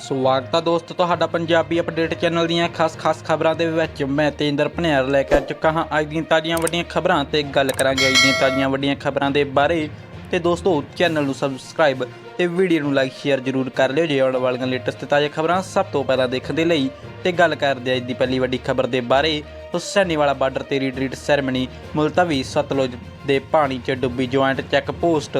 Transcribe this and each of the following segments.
ਸਵਾਗਤ ਹੈ ਦੋਸਤੋ, ਤੁਹਾਡਾ ਪੰਜਾਬੀ ਅਪਡੇਟ ਚੈਨਲ ਦੀਆਂ ਖਾਸ-ਖਾਸ ਖਬਰਾਂ ਦੇ ਵਿੱਚ ਮੈਂ ਤੇਂਦਰ ਭਨਿਆਰ ਲੈ ਕੇ ਆ ਚੁੱਕਾ ਹਾਂ। ਅੱਜ ਦੀਆਂ ਤਾਜ਼ੀਆਂ ਵੱਡੀਆਂ ਖਬਰਾਂ ਤੇ ਗੱਲ ਕਰਾਂਗੇ। ਅੱਜ ਦੀਆਂ ਤਾਜ਼ੀਆਂ ਵੱਡੀਆਂ ਖਬਰਾਂ ਦੇ ਬਾਰੇ ਤੇ ਦੋਸਤੋ, ਚੈਨਲ ਨੂੰ ਸਬਸਕ੍ਰਾਈਬ ਤੇ ਵੀਡੀਓ ਨੂੰ ਲਾਈਕ, ਸ਼ੇਅਰ ਜ਼ਰੂਰ ਕਰ ਲਿਓ ਜੇ ਆਉਣ ਵਾਲੀਆਂ ਲੇਟੈਸਟ ਤੇ ਤਾਜ਼ਾ ਖਬਰਾਂ ਸਭ ਤੋਂ ਪਹਿਲਾਂ ਦੇਖਣ ਦੇ ਲਈ ਤੇ ਗੱਲ ਕਰਦੇ ਅੱਜ ਦੀ ਪਹਿਲੀ ਵੱਡੀ ਖਬਰ ਦੇ ਬਾਰੇ। ਹੁਸੈਨੀ ਵਾਲਾ ਬਾਰਡਰ ਤੇ ਰੀਟਰੀਟ ਸੈਰੇਮਨੀ ਮੁਲਤਵੀ ਸਤਲੁਜ ਦੇ ਪਾਣੀ 'ਚ ਡੁੱਬੀ ਜੁਆਇੰਟ ਚੈੱਕ ਪੋਸਟ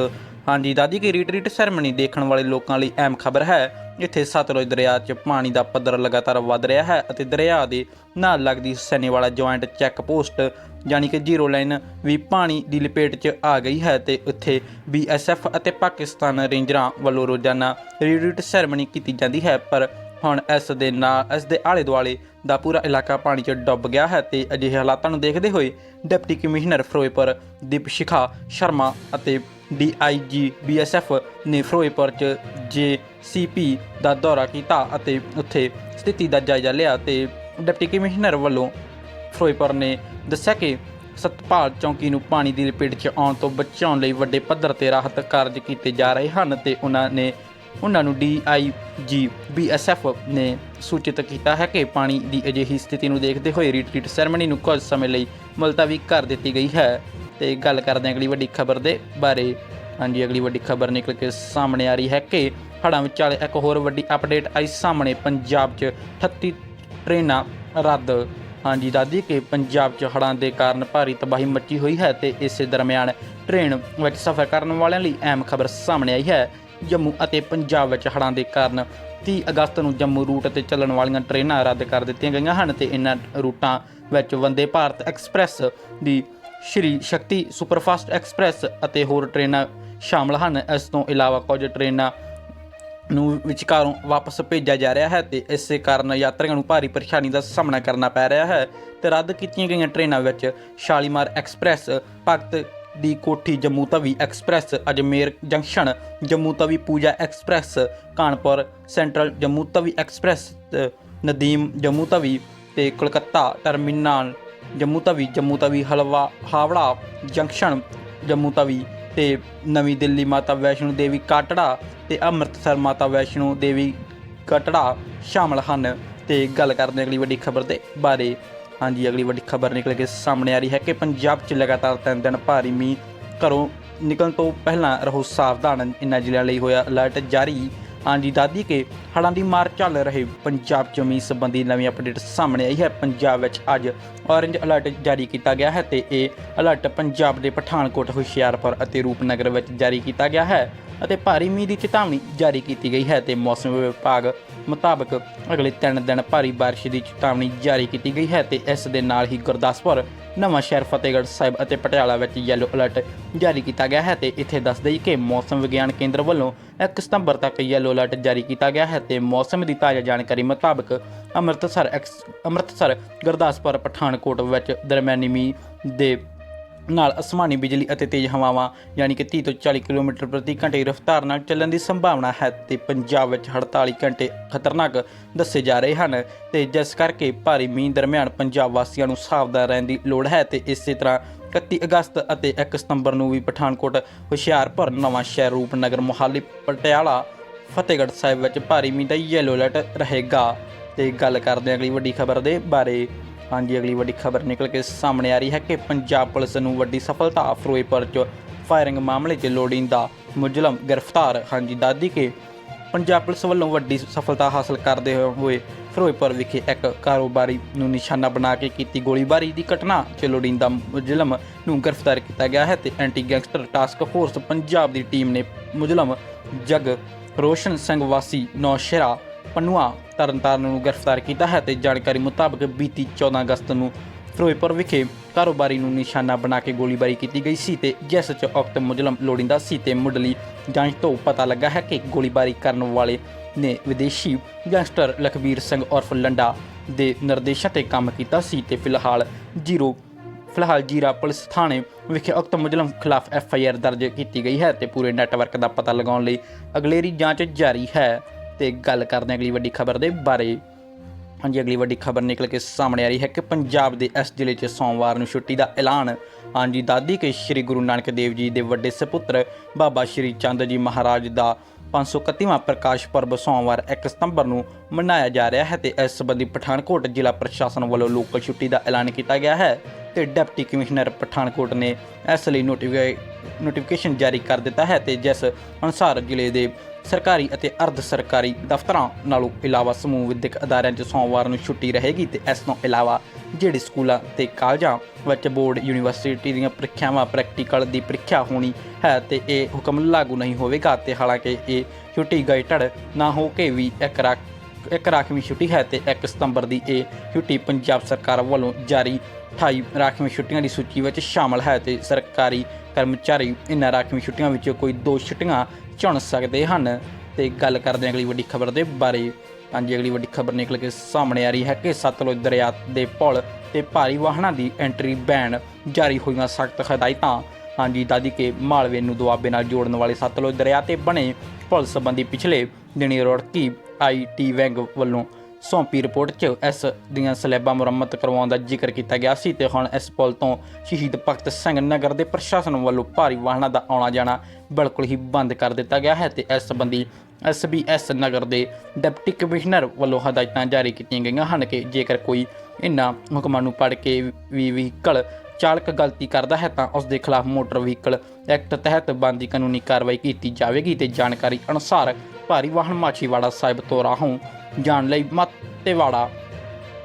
ਹਾਂਜੀ, ਦਾਦੀ, ਕੀ ਰੀਟਰੀਟ ਸੈਰੇਮਨੀ ਦੇਖਣ ਵਾਲੇ ਲੋਕਾਂ ਲਈ ਅਹਿਮ ਖਬਰ ਹੈ? ਇੱਥੇ ਸਤਲੁਜ ਦਰਿਆ 'ਚ ਪਾਣੀ ਦਾ ਪੱਧਰ ਲਗਾਤਾਰ ਵਧ ਰਿਹਾ ਹੈ ਅਤੇ ਦਰਿਆ ਦੇ ਨਾਲ ਲੱਗਦੀ ਸੈਨੇਵਾਲਾ ਜੁਆਇੰਟ ਚੈੱਕ ਪੋਸਟ ਯਾਨੀ ਕਿ ਜ਼ੀਰੋ ਲਾਈਨ ਵੀ ਪਾਣੀ ਦੀ ਲਪੇਟ 'ਚ ਆ ਗਈ ਹੈ ਤੇ ਉੱਥੇ ਬੀਐਸਐਫ ਅਤੇ ਪਾਕਿਸਤਾਨ ਰੇਂਜਰਾਂ ਵੱਲੋਂ ਰੋਜ਼ਾਨਾ ਰੀਟਰੀਟ ਸੈਰੇਮਨੀ ਕੀਤੀ ਜਾਂਦੀ ਹੈ, ਪਰ ਹੁਣ ਇਸ ਦੇ ਨਾਲ, ਇਸ ਦੇ ਆਲੇ ਦੁਆਲੇ ਦਾ ਪੂਰਾ ਇਲਾਕਾ ਪਾਣੀ 'ਚ ਡੁੱਬ ਗਿਆ ਹੈ ਤੇ ਅਜਿਹੇ ਹਾਲਾਤਾਂ ਨੂੰ ਦੇਖਦੇ ਹੋਏ ਡਿਪਟੀ ਕਮਿਸ਼ਨਰ ਫਿਰੋਜ਼ਪੁਰ ਦੀਪ ਸ਼ਿਖਾ ਸ਼ਰਮਾ ਅਤੇ ਡੀਆਈਜੀ ਬੀਐਸਐਫ ਨੇ ਫਿਰੋਜ਼ਪੁਰ 'ਚ ਜੇਸੀਪੀ ਦਾ ਦੌਰਾ ਕੀਤਾ ਅਤੇ ਉੱਥੇ ਸਥਿਤੀ ਦਾ ਜਾਇਜ਼ਾ ਲਿਆ ਤੇ ਡਿਪਟੀ ਕਮਿਸ਼ਨਰ ਵੱਲੋਂ ਫਿਰੋਜ਼ਪੁਰ ਨੇ ਦੱਸਿਆ ਕਿ ਸਤਪਾਲ ਚੌਂਕੀ ਨੂੰ ਪਾਣੀ ਦੀ ਲਪੇਟ 'ਚ ਆਉਣ ਤੋਂ ਬਚਾਉਣ ਲਈ ਵੱਡੇ ਪੱਧਰ ਤੇ ਰਾਹਤ ਕਾਰਜ ਕੀਤੇ ਜਾ ਰਹੇ ਹਨ ਤੇ ਉਹਨਾਂ ਨੇ, ਉਹਨਾਂ ਨੂੰ ਡੀਆਈਜੀ ਬੀਐਸਐਫ ਨੇ ਸੂਚਿਤ ਕੀਤਾ ਹੈ ਕਿ ਪਾਣੀ ਦੀ ਅਜਿਹੀ ਸਥਿਤੀ ਨੂੰ ਦੇਖਦੇ ਹੋਏ ਰੀਟਰੀਟ ਸੈਰੇਮਨੀ ਨੂੰ ਕੁਝ ਸਮੇਂ ਲਈ ਮੁਲਤਵੀ ਕਰ ਦਿੱਤੀ ਗਈ ਹੈ। ਤੇ ਗੱਲ ਕਰਦੇ ਹਾਂ ਅਗਲੀ ਵੱਡੀ ਖਬਰ ਦੇ ਬਾਰੇ। ਹਾਂਜੀ, ਅਗਲੀ ਵੱਡੀ ਖਬਰ ਨਿਕਲ ਕੇ ਸਾਹਮਣੇ ਆ ਰਹੀ ਹੈ ਕਿ ਹੜ੍ਹਾਂ ਵਿਚਾਲੇ ਇੱਕ ਹੋਰ ਵੱਡੀ ਅਪਡੇਟ ਆਈ ਸਾਹਮਣੇ, ਪੰਜਾਬ 'ਚ 38 ਟ੍ਰੇਨਾਂ ਰੱਦ। ਹਾਂਜੀ ਦਾਦੀ ਕਿ ਪੰਜਾਬ 'ਚ ਹੜ੍ਹਾਂ ਦੇ ਕਾਰਨ ਭਾਰੀ ਤਬਾਹੀ ਮੱਚੀ ਹੋਈ ਹੈ ਤੇ ਇਸੇ ਦਰਮਿਆਨ ਟ੍ਰੇਨ ਵਿੱਚ ਸਫ਼ਰ ਕਰਨ ਵਾਲਿਆਂ ਲਈ ਅਹਿਮ ਖਬਰ ਸਾਹਮਣੇ ਆਈ ਹੈ। ਜੰਮੂ ਅਤੇ ਪੰਜਾਬ ਵਿੱਚ ਹੜ੍ਹਾਂ ਦੇ ਕਾਰਨ 30 ਅਗਸਤ ਨੂੰ ਜੰਮੂ ਰੂਟ ਤੇ ਚੱਲਣ ਵਾਲੀਆਂ ਟ੍ਰੇਨਾਂ ਰੱਦ ਕਰ ਦਿੱਤੀਆਂ ਗਈਆਂ ਹਨ ਤੇ ਇਹਨਾਂ ਰੂਟਾਂ ਵਿੱਚ ਵੰਦੇ ਭਾਰਤ ਐਕਸਪ੍ਰੈਸ ਦੀ ਸ਼੍ਰੀ ਸ਼ਕਤੀ ਸੁਪਰਫਾਸਟ ਐਕਸਪ੍ਰੈਸ ਅਤੇ ਹੋਰ ਟ੍ਰੇਨਾਂ ਸ਼ਾਮਲ ਹਨ। ਇਸ ਤੋਂ ਇਲਾਵਾ ਕੁਝ ਟ੍ਰੇਨਾਂ ਨੂੰ ਵਿਚਕਾਰੋਂ ਵਾਪਸ ਭੇਜਿਆ ਜਾ ਰਿਹਾ ਹੈ ਤੇ ਇਸੇ ਕਾਰਨ ਯਾਤਰੀਆਂ ਨੂੰ ਭਾਰੀ ਪਰੇਸ਼ਾਨੀ ਦਾ ਸਾਹਮਣਾ ਕਰਨਾ ਪੈ ਰਿਹਾ ਹੈ ਤੇ ਰੱਦ ਕੀਤੀਆਂ ਗਈਆਂ ਟ੍ਰੇਨਾਂ ਵਿੱਚ ਸ਼ਾਲੀਮਾਰ ਐਕਸਪ੍ਰੈਸ, ਭਗਤ ਦੀ Kothi Jammu Tawi express, Ajmer junction Jammu Tawi Pooja express, Kanpur central Jammu Tawi express, Nadeem Jammu Tawi ਤੇ ਕੋਲਕਾਤਾ ਟਰਮੀਨਲ ਜੰਮੂ ਤਵੀ ਜੰਮੂ ਤਵੀ ਹਲਵਾ, ਹਾਵੜਾ ਜੰਕਸ਼ਨ ਜੰਮੂ ਤਵੀ ਤੇ ਨਵੀਂ ਦਿੱਲੀ ਮਾਤਾ ਵੈਸ਼ਨੋ ਦੇਵੀ ਕਾਟੜਾ ਤੇ ਅੰਮ੍ਰਿਤਸਰ ਮਾਤਾ ਵੈਸ਼ਨੋ ਦੇਵੀ ਕਟੜਾ ਸ਼ਾਮਲ ਹਨ। ਤੇ ਗੱਲ ਕਰਦੇ ਹਾਂ ਅਗਲੀ ਵੱਡੀ ਖਬਰ ਦੇ ਬਾਰੇ। ਹਾਂਜੀ, ਅਗਲੀ ਵੱਡੀ ਖਬਰ ਨਿਕਲ ਕੇ ਸਾਹਮਣੇ ਆ ਰਹੀ ਹੈ ਕਿ ਪੰਜਾਬ 'ਚ ਲਗਾਤਾਰ ਤਿੰਨ ਦਿਨ ਭਾਰੀ ਮੀਂਹ ਘਰੋਂ ਨਿਕਲਣ ਤੋਂ ਪਹਿਲਾਂ ਰਹੋ ਸਾਵਧਾਨ। ਇਨ੍ਹਾਂ ਜ਼ਿਲ੍ਹਿਆਂ ਲਈ ਹੋਇਆ ਅਲਰਟ ਜਾਰੀ ਹਾਂਜੀ ਦਾਦੀ ਕੇ ਹੜ੍ਹਾਂ ਦੀ ਮਾਰ ਚੱਲ ਰਹੇ ਪੰਜਾਬ 'ਚ ਮੀਂਹ ਸੰਬੰਧੀ ਨਵੀਂ ਅਪਡੇਟ ਸਾਹਮਣੇ ਆਈ ਹੈ। ਪੰਜਾਬ ਵਿੱਚ ਅੱਜ ਔਰੇਂਜ ਅਲਰਟ ਜਾਰੀ ਕੀਤਾ ਗਿਆ ਹੈ ਤੇ ਇਹ ਅਲਰਟ ਪੰਜਾਬ ਦੇ ਪਠਾਨਕੋਟ, ਹੁਸ਼ਿਆਰਪੁਰ ਅਤੇ ਰੂਪਨਗਰ ਵਿੱਚ ਜਾਰੀ ਕੀਤਾ ਗਿਆ ਹੈ ਅਤੇ ਭਾਰੀ ਮੀਂਹ ਦੀ ਚੇਤਾਵਨੀ ਜਾਰੀ ਕੀਤੀ ਗਈ ਹੈ ਤੇ ਮੌਸਮ ਵਿਭਾਗ ਮੁਤਾਬਕ ਅਗਲੇ 3 ਦਿਨ ਭਾਰੀ ਬਾਰਿਸ਼ ਦੀ ਚੇਤਾਵਨੀ ਜਾਰੀ ਕੀਤੀ ਗਈ ਹੈ ਤੇ ਇਸ ਦੇ ਨਾਲ ਹੀ ਗੁਰਦਾਸਪੁਰ ਨਵਾਂ ਸ਼ਹਿਰ ਫਤਿਹਗੜ੍ਹ ਸਾਹਿਬ ਅਤੇ ਪਟਿਆਲਾ ਵਿੱਚ ਯੈਲੋ ਅਲਰਟ ਜਾਰੀ ਕੀਤਾ ਗਿਆ ਹੈ ਤੇ ਇੱਥੇ ਦੱਸ ਦਈ ਕਿ ਮੌਸਮ ਵਿਗਿਆਨ ਕੇਂਦਰ ਵੱਲੋਂ 1 ਸਤੰਬਰ ਤੱਕ ਯੈਲੋ ਅਲਰਟ ਜਾਰੀ ਕੀਤਾ ਗਿਆ ਹੈ ਤੇ ਮੌਸਮ ਦੀ ਤਾਜ਼ਾ ਜਾਣਕਾਰੀ ਮੁਤਾਬਕ ਅੰਮ੍ਰਿਤਸਰ ਐਕਸ- ਅੰਮ੍ਰਿਤਸਰ, ਗੁਰਦਾਸਪੁਰ, ਪਠਾਨਕੋਟ ਵਿੱਚ ਦਰਮਿਆਨੀ ਮੀਂਹ ਦੇ ਨਾਲ ਅਸਮਾਨੀ ਬਿਜਲੀ ਅਤੇ ਤੇਜ਼ ਹਵਾਵਾਂ, ਯਾਨੀ ਕਿ 30 ਤੋਂ 40 ਕਿਲੋਮੀਟਰ ਪ੍ਰਤੀ ਘੰਟੇ ਦੀ ਰਫ਼ਤਾਰ ਨਾਲ ਚੱਲਣ ਦੀ ਸੰਭਾਵਨਾ ਹੈ ਤੇ ਪੰਜਾਬ ਵਿੱਚ 48 ਘੰਟੇ ਖਤਰਨਾਕ ਦੱਸੇ ਜਾ ਰਹੇ ਹਨ ਤੇ ਜਿਸ ਕਰਕੇ ਭਾਰੀ ਮੀਂਹ ਦਰਮਿਆਨ ਪੰਜਾਬ ਵਾਸੀਆਂ ਨੂੰ ਸਾਵਧਾਨ ਰਹਿਣ ਦੀ ਲੋੜ ਹੈ ਤੇ ਇਸੇ ਤਰ੍ਹਾਂ 31 ਅਗਸਤ ਅਤੇ 1 ਸਤੰਬਰ ਨੂੰ ਵੀ ਪਠਾਨਕੋਟ, ਹੁਸ਼ਿਆਰਪੁਰ, ਨਵਾਂ ਸ਼ਹਿਰ ਰੂਪਨਗਰ, ਮੋਹਾਲੀ, ਪਟਿਆਲਾ, ਫਤਿਹਗੜ੍ਹ ਸਾਹਿਬ ਵਿੱਚ ਭਾਰੀ ਮੀਂਹ ਦਾ ਯੈਲੋ ਅਲਰਟ ਰਹੇਗਾ। ਤੇ ਗੱਲ ਕਰਦੇ ਹਾਂ ਅਗਲੀ ਵੱਡੀ ਖਬਰ ਦੇ ਬਾਰੇ। ਹਾਂਜੀ, ਅਗਲੀ ਵੱਡੀ ਖਬਰ ਨਿਕਲ ਕੇ ਸਾਹਮਣੇ ਆ ਰਹੀ ਹੈ ਕਿ ਪੰਜਾਬ ਪੁਲਿਸ ਨੂੰ ਵੱਡੀ ਸਫਲਤਾ ਫਿਰੋਜ਼ਪੁਰ 'ਚ ਫਾਇਰਿੰਗ ਮਾਮਲੇ 'ਚ ਲੋੜੀਂਦਾ ਮੁਜ਼ਲਮ ਗ੍ਰਿਫਤਾਰ। ਹਾਂਜੀ ਦਾਦੀ ਕੇ ਪੰਜਾਬ ਪੁਲਿਸ ਵੱਲੋਂ ਵੱਡੀ ਸਫਲਤਾ ਹਾਸਲ ਕਰਦੇ ਹੋਏ ਫਿਰੋਜ਼ਪੁਰ ਵਿਖੇ ਇੱਕ ਕਾਰੋਬਾਰੀ ਨੂੰ ਨਿਸ਼ਾਨਾ ਬਣਾ ਕੇ ਕੀਤੀ ਗੋਲੀਬਾਰੀ ਦੀ ਘਟਨਾ 'ਚ ਲੋੜੀਂਦਾ ਮੁਜ਼ਲਮ ਨੂੰ ਗ੍ਰਿਫਤਾਰ ਕੀਤਾ ਗਿਆ ਹੈ ਤੇ anti gangster task force Punjab ਦੀ ਟੀਮ ਨੇ ਮੁਜ਼ਲਮ ਜਗ ਰੋਸ਼ਨ ਸਿੰਘ ਵਾਸੀ ਨੌਸ਼ਹਿਰਾ ਪੰਨੂਆ ਤਰਨਤਾਰਨ ਨੂੰ ਗ੍ਰਿਫਤਾਰ ਕੀਤਾ ਹੈ ਤੇ ਜਾਣਕਾਰੀ ਮੁਤਾਬਕ ਬੀਤੀ 14 ਅਗਸਤ ਨੂੰ ਫਿਰੋਜ਼ਪੁਰ ਵਿਖੇ ਕਾਰੋਬਾਰੀ ਨੂੰ ਨਿਸ਼ਾਨਾ ਬਣਾ ਕੇ ਗੋਲੀਬਾਰੀ ਕੀਤੀ ਗਈ ਸੀ ਤੇ ਜਿਸ 'ਚ ਉਕਤ ਮੁਜ਼ਲਮ ਲੋੜੀਂਦਾ ਸੀ ਤੇ ਮੁੱਢਲੀ ਜਾਂਚ ਤੋਂ ਪਤਾ ਲੱਗਾ ਹੈ ਕਿ ਗੋਲੀਬਾਰੀ ਕਰਨ ਵਾਲੇ ਨੇ ਵਿਦੇਸ਼ੀ ਗੈਂਗਸਟਰ ਲਖਬੀਰ ਸਿੰਘ ਉਰਫ ਲੰਡਾ ਦੇ ਨਿਰਦੇਸ਼ਾਂ ਤੇ ਕੰਮ ਕੀਤਾ ਸੀ ਤੇ ਫਿਲਹਾਲ ਜ਼ੀਰੋ, ਫਿਲਹਾਲ ਜੀਰਾ ਪੁਲਿਸ ਥਾਣੇ ਵਿਖੇ ਉਕਤ ਮੁਜ਼ਲਮ ਖਿਲਾਫ ਐਫ ਆਈ ਆਰ ਦਰਜ ਕੀਤੀ ਗਈ ਹੈ ਤੇ ਪੂਰੇ ਨੈਟਵਰਕ ਦਾ ਪਤਾ ਲਗਾਉਣ ਲਈ ਅਗਲੇਰੀ ਜਾਂਚ ਜਾਰੀ ਹੈ। ਤੇ ਗੱਲ ਕਰਦੇ ਹਾਂ ਅਗਲੀ ਵੱਡੀ ਖਬਰ ਦੇ ਬਾਰੇ। ਹਾਂਜੀ, ਅਗਲੀ ਵੱਡੀ ਖਬਰ ਨਿਕਲ ਕੇ ਸਾਹਮਣੇ ਆ ਰਹੀ ਹੈ ਕਿ ਪੰਜਾਬ ਦੇ ਇਸ ਜ਼ਿਲ੍ਹੇ 'ਚ ਸੋਮਵਾਰ ਨੂੰ ਛੁੱਟੀ ਦਾ ਐਲਾਨ। ਹਾਂਜੀ, ਦਾਦੀ ਕੇ ਸ੍ਰੀ ਗੁਰੂ ਨਾਨਕ ਦੇਵ ਜੀ ਦੇ ਵੱਡੇ ਸੁਪੁੱਤਰ ਬਾਬਾ ਸ਼੍ਰੀ ਚੰਦ ਜੀ ਮਹਾਰਾਜ ਦਾ 531ਵਾਂ ਪ੍ਰਕਾਸ਼ ਪਰਬ ਸੋਮਵਾਰ 1 ਸਤੰਬਰ ਨੂੰ ਮਨਾਇਆ ਜਾ ਰਿਹਾ ਹੈ ਤੇ ਇਸ ਸੰਬੰਧੀ ਪਠਾਨਕੋਟ ਜ਼ਿਲ੍ਹਾ ਪ੍ਰਸ਼ਾਸਨ ਵੱਲੋਂ ਲੋਕਲ ਛੁੱਟੀ ਦਾ ਐਲਾਨ ਕੀਤਾ ਗਿਆ ਹੈ ਤੇ ਡਿਪਟੀ ਕਮਿਸ਼ਨਰ ਪਠਾਨਕੋਟ ਨੇ ਇਸ ਲਈ ਨੋਟੀਫਾਈ ਨੋਟੀਫਿਕੇਸ਼ਨ ਜਾਰੀ ਕਰ ਦਿੱਤਾ ਹੈ ਤੇ ਜਿਸ ਅਨੁਸਾਰ ਜ਼ਿਲ੍ਹੇ ਦੇ ਸਰਕਾਰੀ ਅਤੇ ਅਰਧ ਸਰਕਾਰੀ ਦਫ਼ਤਰਾਂ ਨਾਲੋਂ ਇਲਾਵਾ ਸਮੂਹ ਵਿਦਿਅਕ ਅਦਾਰਿਆਂ 'ਚ ਸੋਮਵਾਰ ਨੂੰ ਛੁੱਟੀ ਰਹੇਗੀ ਤੇ ਇਸ ਤੋਂ ਇਲਾਵਾ ਜਿਹੜੇ ਸਕੂਲਾਂ ਤੇ ਕਾਲਜਾਂ ਵਿੱਚ ਬੋਰਡ, ਯੂਨੀਵਰਸਿਟੀ ਦੀਆਂ ਪ੍ਰੀਖਿਆਵਾਂ, ਪ੍ਰੈਕਟੀਕਲ ਦੀ ਪ੍ਰੀਖਿਆ ਹੋਣੀ ਹੈ ਤੇ ਇਹ ਹੁਕਮ ਲਾਗੂ ਨਹੀਂ ਹੋਵੇਗਾ ਤੇ ਹਾਲਾਂਕਿ ਇਹ ਛੁੱਟੀ ਗਾਈਟਡ ਨਾ ਹੋ ਕੇ ਵੀ ਇੱਕ ਰੱਖ ਇੱਕ ਰਾਖਵੀਂ ਛੁੱਟੀ ਹੈ ਤੇ 1 ਸਤੰਬਰ ਦੀ ਇਹ ਛੁੱਟੀ ਪੰਜਾਬ ਸਰਕਾਰ ਵੱਲੋਂ ਜਾਰੀ 28 ਰਾਖਵੀਂ ਛੁੱਟੀਆਂ ਦੀ ਸੂਚੀ ਵਿੱਚ ਸ਼ਾਮਲ ਹੈ ਤੇ ਸਰਕਾਰੀ ਕਰਮਚਾਰੀ ਇਨ੍ਹਾਂ ਰਾਖਵੀਂ ਛੁੱਟੀਆਂ ਵਿੱਚੋਂ ਕੋਈ ਦੋ ਛੁੱਟੀਆਂ ਚੁਣ ਸਕਦੇ ਹਨ। ਤੇ ਗੱਲ ਕਰਦੇ ਹਾਂ ਅਗਲੀ ਵੱਡੀ ਖਬਰ ਦੇ ਬਾਰੇ। ਹਾਂਜੀ, ਅਗਲੀ ਵੱਡੀ ਖਬਰ ਨਿਕਲ ਕੇ ਸਾਹਮਣੇ ਆ ਰਹੀ ਹੈ ਕਿ ਸਤਲੁਜ ਦਰਿਆ ਦੇ ਪੁਲ ਤੇ ਭਾਰੀ ਵਾਹਨਾਂ ਦੀ ਐਂਟਰੀ ਬੈਨ ਜਾਰੀ ਹੋਈਆਂ ਸਖਤ ਹਦਾਇਤਾਂ। ਹਾਂਜੀ, ਦਾਦੀ ਕੇ ਮਾਲਵੇ ਨੂੰ ਦੁਆਬੇ ਨਾਲ ਜੋੜਨ ਵਾਲੇ ਸਤਲੁਜ ਦਰਿਆ ਤੇ ਬਣੇ ਪੁਲ ਸੰਬੰਧੀ ਪਿਛਲੇ ਦਿਨੀ ਰੋੜਕੀ ਆਈਟੀ ਵੈਂਗ ਵੱਲੋਂ ਸੌਂਪੀ ਰਿਪੋਰਟ 'ਚ ਇਸ ਦੀਆਂ ਸਲੈਬਾਂ ਮੁਰੰਮਤ ਕਰਵਾਉਣ ਦਾ ਜ਼ਿਕਰ ਕੀਤਾ ਗਿਆ ਸੀ ਤੇ ਹੁਣ ਇਸ ਪੁਲ ਤੋਂ ਸ਼ਹੀਦ ਭਗਤ ਸਿੰਘ ਨਗਰ ਦੇ ਪ੍ਰਸ਼ਾਸਨ ਵੱਲੋਂ ਭਾਰੀ ਵਾਹਨਾਂ ਦਾ ਆਉਣਾ ਜਾਣਾ ਬਿਲਕੁਲ ਹੀ ਬੰਦ ਕਰ ਦਿੱਤਾ ਗਿਆ ਹੈ ਤੇ ਇਸ ਸੰਬੰਧੀ ਐਸਬੀਐਸ ਨਗਰ ਦੇ ਡਿਪਟੀ ਕਮਿਸ਼ਨਰ ਵੱਲੋਂ ਹਦਾਇਤਾਂ ਜਾਰੀ ਕੀਤੀਆਂ ਗਈਆਂ ਹਨ ਕਿ ਜੇਕਰ ਕੋਈ ਇਨ੍ਹਾਂ ਹੁਕਮਾਂ ਨੂੰ ਪੜ੍ਹ ਕੇ ਵੀ ਵਹੀਕਲ ਚਾਲਕ ਗਲਤੀ ਕਰਦਾ ਹੈ ਤਾਂ ਉਸ ਦੇ ਖਿਲਾਫ ਮੋਟਰ ਵਹੀਕਲ ਐਕਟ ਤਹਿਤ ਬਣਦੀ ਕਾਨੂੰਨੀ ਕਾਰਵਾਈ ਕੀਤੀ ਜਾਵੇਗੀ ਤੇ ਜਾਣਕਾਰੀ ਅਨੁਸਾਰ ਭਾਰੀ ਵਾਹਨ ਮਾਛੀਵਾੜਾ ਸਾਹਿਬ ਤੋਂ ਰਾਹੋਂ ਜਾਣ ਲਈ ਮੱਤੇਵਾੜਾ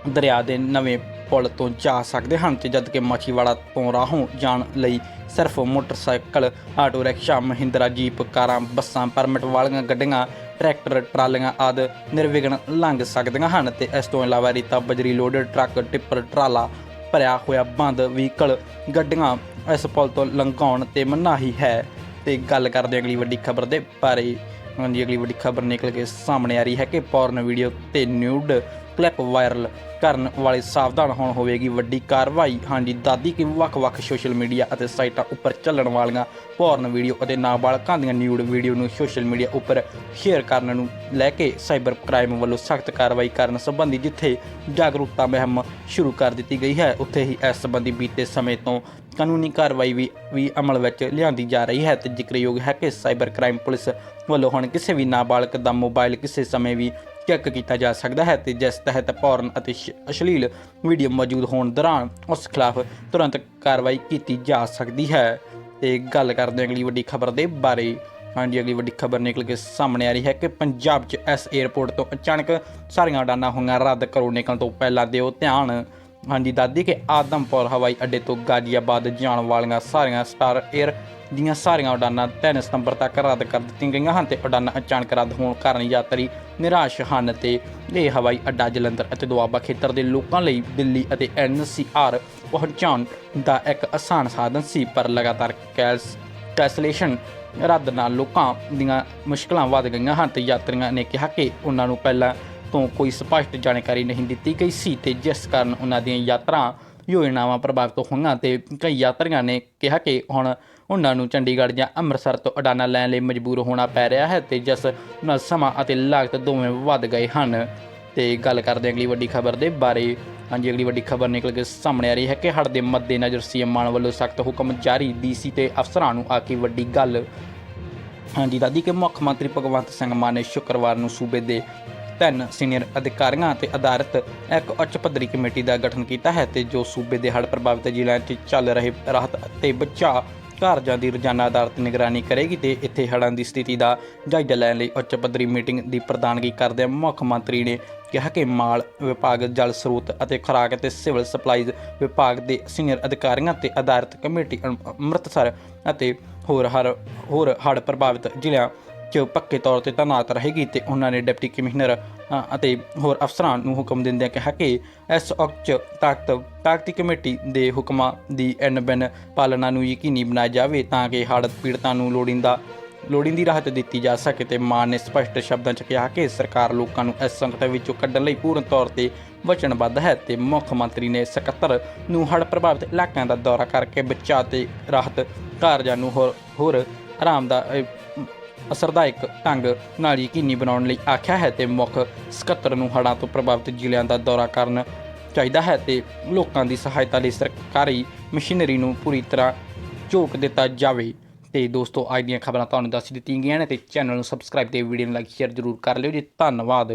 ਦਰਿਆ ਦੇ ਨਵੇਂ ਪੁਲ ਤੋਂ ਜਾ ਸਕਦੇ ਹਨ ਤੇ ਜਦਕਿ ਮਾਛੀਵਾੜਾ ਤੋਂ ਰਾਹੋਂ ਜਾਣ ਲਈ ਸਿਰਫ motorcycle, auto rickshaw, Mahindra jeep, ਕਾਰਾਂ, ਬੱਸਾਂ, ਪਰਮਿਟ ਵਾਲੀਆਂ ਗੱਡੀਆਂ, ਟਰੈਕਟਰ, ਟਰਾਲੀਆਂ ਆਦਿ ਨਿਰਵਿਘਨ ਲੰਘ ਸਕਦੀਆਂ ਹਨ ਤੇ ਇਸ ਤੋਂ ਇਲਾਵਾ ਰੀਤਾ ਬਜਰੀ ਲੋਡਡ ਟਰੱਕ, ਟਿੱਪਰ, ਟਰਾਲਾ ਭਰਿਆ ਹੋਇਆ ਬੰਦ ਵਹੀਕਲ ਗੱਡੀਆਂ ਇਸ ਪੁਲ ਤੋਂ ਲੰਘਾਉਣ ਤੇ ਮਨਾਹੀ ਹੈ ਤੇ ਗੱਲ ਕਰਦੇ ਹਾਂ ਅਗਲੀ ਵੱਡੀ ਖਬਰ ਦੇ ਬਾਰੇ। ਹਾਂਜੀ, ਅਗਲੀ ਵੱਡੀ ਖਬਰ ਨਿਕਲ ਕੇ ਸਾਹਮਣੇ ਆ ਰਹੀ ਹੈ ਕਿ ਪੌਰਨ ਵੀਡੀਓ ਤੇ ਨਿਊਡ ਕਲਿੱਪ ਵਾਇਰਲ ਕਰਨ ਵਾਲੇ ਸਾਵਧਾਨ ਹੋਣ ਹੋਵੇਗੀ। ਵੱਡੀ ਕਾਰਵਾਈ, ਹਾਂਜੀ, ਦਾਦੀ ਕਿ ਵੱਖ-ਵੱਖ ਸੋਸ਼ਲ ਮੀਡੀਆ ਅਤੇ ਸਾਈਟਾਂ ਉੱਪਰ ਚੱਲਣ ਵਾਲੀਆਂ ਪੌਰਨ ਵੀਡੀਓ ਅਤੇ ਨਾਬਾਲਗਾਂ ਦੀਆਂ ਨਿਊਡ ਵੀਡੀਓ ਨੂੰ ਸੋਸ਼ਲ ਮੀਡੀਆ ਉੱਪਰ ਸ਼ੇਅਰ ਕਰਨ ਨੂੰ ਲੈ ਕੇ ਸਾਈਬਰ ਕ੍ਰਾਈਮ ਵੱਲੋਂ ਸਖਤ ਕਾਰਵਾਈ ਕਰਨ ਸੰਬੰਧੀ ਜਿੱਥੇ ਜਾਗਰੂਕਤਾ ਮੁਹਿੰਮ ਸ਼ੁਰੂ ਕਰ ਦਿੱਤੀ ਗਈ ਹੈ, ਉੱਥੇ ਹੀ ਇਸ ਸੰਬੰਧੀ ਬੀਤੇ ਸਮੇਂ ਤੋਂ ਕਾਨੂੰਨੀ ਕਾਰਵਾਈ ਵੀ ਵੀ ਅਮਲ ਵਿੱਚ ਲਿਆਂਦੀ ਜਾ ਰਹੀ ਹੈ ਤੇ ਜ਼ਿਕਰਯੋਗ ਹੈ ਕਿ ਸਾਈਬਰ ਕ੍ਰਾਈਮ ਪੁਲਿਸ ਵੱਲੋਂ ਹੁਣ ਕਿਸੇ ਵੀ ਨਾਬਾਲਗ ਦਾ ਮੋਬਾਈਲ ਕਿਸੇ ਸਮੇਂ ਵੀ ਚੈੱਕ ਕੀਤਾ ਜਾ ਸਕਦਾ ਹੈ ਤੇ ਜਿਸ ਤਹਿਤ ਪੌਰਨ ਅਤੇ ਸ਼- ਅਸ਼ਲੀਲ ਵੀਡੀਓ ਮੌਜੂਦ ਹੋਣ ਦੌਰਾਨ ਉਸ ਖਿਲਾਫ ਤੁਰੰਤ ਕਾਰਵਾਈ ਕੀਤੀ ਜਾ ਸਕਦੀ ਹੈ। ਤੇ ਗੱਲ ਕਰਦੇ ਹਾਂ ਅਗਲੀ ਵੱਡੀ ਖਬਰ ਦੇ ਬਾਰੇ। ਹਾਂਜੀ, ਅਗਲੀ ਵੱਡੀ ਖਬਰ ਨਿਕਲ ਕੇ ਸਾਹਮਣੇ ਆ ਰਹੀ ਹੈ ਕਿ ਪੰਜਾਬ 'ਚ ਇਸ 에ਅਰਪੋਰਟ ਤੋਂ ਅਚਾਨਕ ਸਾਰੀਆਂ ਉਡਾਨਾਂ ਹੋਈਆਂ, ਰੱਦ ਕਰੋ ਨਿਕਲਣ ਤੋਂ ਪਹਿਲਾਂ ਦਿਓ ਧਿਆਨ। ਹਾਂਜੀ ਦਾਦੀ ਕਿ ਆਦਮਪੁਰ ਹਵਾਈ ਅੱਡੇ ਤੋਂ ਗਾਜ਼ੀਆਬਾਦ ਜਾਣ ਵਾਲੀਆਂ ਸਾਰੀਆਂ ਸਟਾਰ 에ਅਰ ਦੀਆਂ ਸਾਰੀਆਂ ਉਡਾਨਾਂ 3 ਸਤੰਬਰ ਤੱਕ ਰੱਦ ਕਰ ਦਿੱਤੀਆਂ ਗਈਆਂ ਹਨ ਤੇ ਉਡਾਨਾਂ ਅਚਾਨਕ ਰੱਦ ਹੋਣ ਕਾਰਨ ਯਾਤਰੀ ਨਿਰਾਸ਼ ਹਨ ਤੇ ਇਹ ਹਵਾਈ ਅੱਡਾ ਜਲੰਧਰ ਅਤੇ ਦੁਆਬਾ ਖੇਤਰ ਦੇ ਲੋਕਾਂ ਲਈ ਦਿੱਲੀ ਅਤੇ ਐਨਸੀਆਰ ਪਹੁੰਚਾਉਣ ਦਾ ਇੱਕ ਆਸਾਨ ਸਾਧਨ ਸੀ, ਪਰ ਲਗਾਤਾਰ ਕੈਸ, ਕੈਸਲੇਸ਼ਨ ਰੱਦ ਨਾਲ ਲੋਕਾਂ ਦੀਆਂ ਮੁਸ਼ਕਲਾਂ ਵੱਧ ਗਈਆਂ ਹਨ ਤੇ ਯਾਤਰੀਆਂ ਨੇ ਕਿਹਾ ਕਿ ਉਹਨਾਂ ਨੂੰ ਪਹਿਲਾਂ ਤੋਂ ਕੋਈ ਸਪਸ਼ਟ ਜਾਣਕਾਰੀ ਨਹੀਂ ਦਿੱਤੀ ਗਈ ਸੀ ਤੇ ਜਿਸ ਕਾਰਨ ਉਹਨਾਂ ਦੀਆਂ ਯਾਤਰਾ ਯੋਜਨਾਵਾਂ ਪ੍ਰਭਾਵਿਤ ਹੋਈਆਂ ਤੇ ਕਈ ਯਾਤਰੀਆਂ ਨੇ ਕਿਹਾ ਕਿ ਹੁਣ ਉਹਨਾਂ ਨੂੰ ਚੰਡੀਗੜ੍ਹ ਜਾਂ ਅੰਮ੍ਰਿਤਸਰ ਤੋਂ ਉਡਾਨਾਂ ਲੈਣ ਲਈ ਮਜਬੂਰ ਹੋਣਾ ਪੈ ਰਿਹਾ ਹੈ ਤੇ ਜਿਸ ਨਾਲ ਸਮਾਂ ਅਤੇ ਲਾਗਤ ਦੋਵੇਂ ਵੱਧ ਗਏ ਹਨ। ਤੇ ਗੱਲ ਕਰਦੇ ਅਗਲੀ ਵੱਡੀ ਖਬਰ ਦੇ ਬਾਰੇ। ਹਾਂਜੀ, ਅਗਲੀ ਵੱਡੀ ਖਬਰ ਨਿਕਲ ਕੇ ਸਾਹਮਣੇ ਆ ਰਹੀ ਹੈ ਕਿ ਹੜ੍ਹ ਦੇ ਮੱਦੇਨਜ਼ਰ ਸੀਐਮ ਮਾਨ ਵੱਲੋਂ ਸਖਤ ਹੁਕਮ ਜਾਰੀ, ਡੀਸੀ ਤੇ ਅਫਸਰਾਂ ਨੂੰ ਆ ਕੇ ਵੱਡੀ ਗੱਲ। ਹਾਂਜੀ, ਦਾਦੀ ਕਿ ਮੁੱਖ ਮੰਤਰੀ ਭਗਵੰਤ ਸਿੰਘ ਮਾਨ ਨੇ ਸ਼ੁੱਕਰਵਾਰ ਨੂੰ ਸੂਬੇ ਦੇ ਤਿੰਨ ਸੀਨੀਅਰ ਅਧਿਕਾਰੀਆਂ ਤੇ ਆਧਾਰਿਤ ਇੱਕ ਉੱਚ ਪੱਧਰੀ ਕਮੇਟੀ ਦਾ ਗਠਨ ਕੀਤਾ ਹੈ ਤੇ ਜੋ ਸੂਬੇ ਦੇ ਹੜ੍ਹ ਪ੍ਰਭਾਵਿਤ ਜ਼ਿਲ੍ਹਿਆਂ 'ਚ ਚੱਲ ਰਹੇ ਰਾਹਤ ਤੇ ਬਚਾਅ ਕਾਰਜਾਂ ਦੀ ਰੋਜ਼ਾਨਾ ਅਦਾਲਤ ਨਿਗਰਾਨੀ ਕਰੇਗੀ ਤੇ ਇੱਥੇ ਹੜ੍ਹਾਂ ਦੀ ਸਥਿਤੀ ਦਾ ਜਾਇਜ਼ਾ ਲੈਣ ਲਈ ਉੱਚ ਪੱਧਰੀ ਮੀਟਿੰਗ ਦੀ ਪ੍ਰਧਾਨਗੀ ਕਰਦਿਆਂ ਮੁੱਖ ਮੰਤਰੀ ਨੇ ਕਿਹਾ ਕਿ ਮਾਲ ਵਿਭਾਗ, ਜਲ ਸਰੋਤ ਅਤੇ ਖੁਰਾਕ ਅਤੇ ਸਿਵਲ ਸਪਲਾਈਜ਼ ਵਿਭਾਗ ਦੇ ਸੀਨੀਅਰ ਅਧਿਕਾਰੀਆਂ ਤੇ ਆਧਾਰਿਤ ਕਮੇਟੀ ਅੰਮ੍ਰਿਤਸਰ ਅਤੇ ਹੋਰ ਹਰ ਹੋਰ ਹੜ੍ਹ ਪ੍ਰਭਾਵਿਤ ਜ਼ਿਲ੍ਹਿਆਂ 'ਚ ਪੱਕੇ ਤੌਰ ਤੇ ਤਾਇਨਾਤ ਰਹੇਗੀ ਤੇ ਉਹਨਾਂ ਨੇ ਡਿਪਟੀ ਕਮਿਸ਼ਨਰ ਅਤੇ ਹੋਰ ਅਫਸਰਾਂ ਨੂੰ ਹੁਕਮ ਦਿੰਦਿਆਂ ਕਿਹਾ ਕਿ ਇਸ ਉੱਚ ਤਾਕਤ, ਤਾਕਤੀ ਕਮੇਟੀ ਦੇ ਹੁਕਮਾਂ ਦੀ ਐਨਬਨ ਪਾਲਣਾ ਨੂੰ ਯਕੀਨੀ ਬਣਾਇਆ ਜਾਵੇ ਤਾਂ ਕਿ ਹੜ੍ਹ ਪੀੜਤਾਂ ਨੂੰ ਲੋੜੀਂਦਾ, ਲੋੜੀਂਦੀ ਰਾਹਤ ਦਿੱਤੀ ਜਾ ਸਕੇ ਤੇ ਮਾਨ ਨੇ ਸਪਸ਼ਟ ਸ਼ਬਦਾਂ 'ਚ ਕਿਹਾ ਕਿ ਸਰਕਾਰ ਲੋਕਾਂ ਨੂੰ ਇਸ ਸੰਕਟ ਵਿੱਚੋਂ ਕੱਢਣ ਲਈ ਪੂਰਨ ਤੌਰ ਤੇ ਵਚਨਬੱਧ ਹੈ ਤੇ ਮੁੱਖ ਮੰਤਰੀ ਨੇ 77 ਨੂੰ ਹੜ੍ਹ ਪ੍ਰਭਾਵਿਤ ਇਲਾਕਿਆਂ ਦਾ ਦੌਰਾ ਕਰਕੇ ਬਚਾਅ ਤੇ ਰਾਹਤ ਕਾਰਜਾਂ ਨੂੰ ਹੋਰ ਹੋਰ ਆਰਾਮ ਦਾ ਅਸਰਦਾਇਕ ਢੰਗ ਨਾਲ ਯਕੀਨੀ ਬਣਾਉਣ ਲਈ ਆਖਿਆ ਹੈ ਤੇ ਮੁੱਖ ਸਕੱਤਰ ਨੂੰ ਹੜ੍ਹਾਂ ਤੋਂ ਪ੍ਰਭਾਵਿਤ ਜ਼ਿਲ੍ਹਿਆਂ ਦਾ ਦੌਰਾ ਕਰਨ ਚਾਹੀਦਾ ਹੈ ਤੇ ਲੋਕਾਂ ਦੀ ਸਹਾਇਤਾ ਲਈ ਸਰਕਾਰੀ ਮਸ਼ੀਨਰੀ ਨੂੰ ਪੂਰੀ ਤਰ੍ਹਾਂ ਝੋਕ ਦਿੱਤਾ ਜਾਵੇ। ਤੇ ਦੋਸਤੋ, ਅੱਜ ਦੀਆਂ ਖਬਰਾਂ ਤੁਹਾਨੂੰ ਦੱਸ ਦਿੱਤੀਆਂ ਗਈਆਂ ਨੇ ਤੇ ਚੈਨਲ ਨੂੰ ਸਬਸਕ੍ਰਾਈਬ ਤੇ ਵੀਡੀਓ ਨੂੰ ਲਾਈਕ ਸ਼ੇਅਰ ਜ਼ਰੂਰ ਕਰ ਲਿਓ ਜੀ। ਧੰਨਵਾਦ।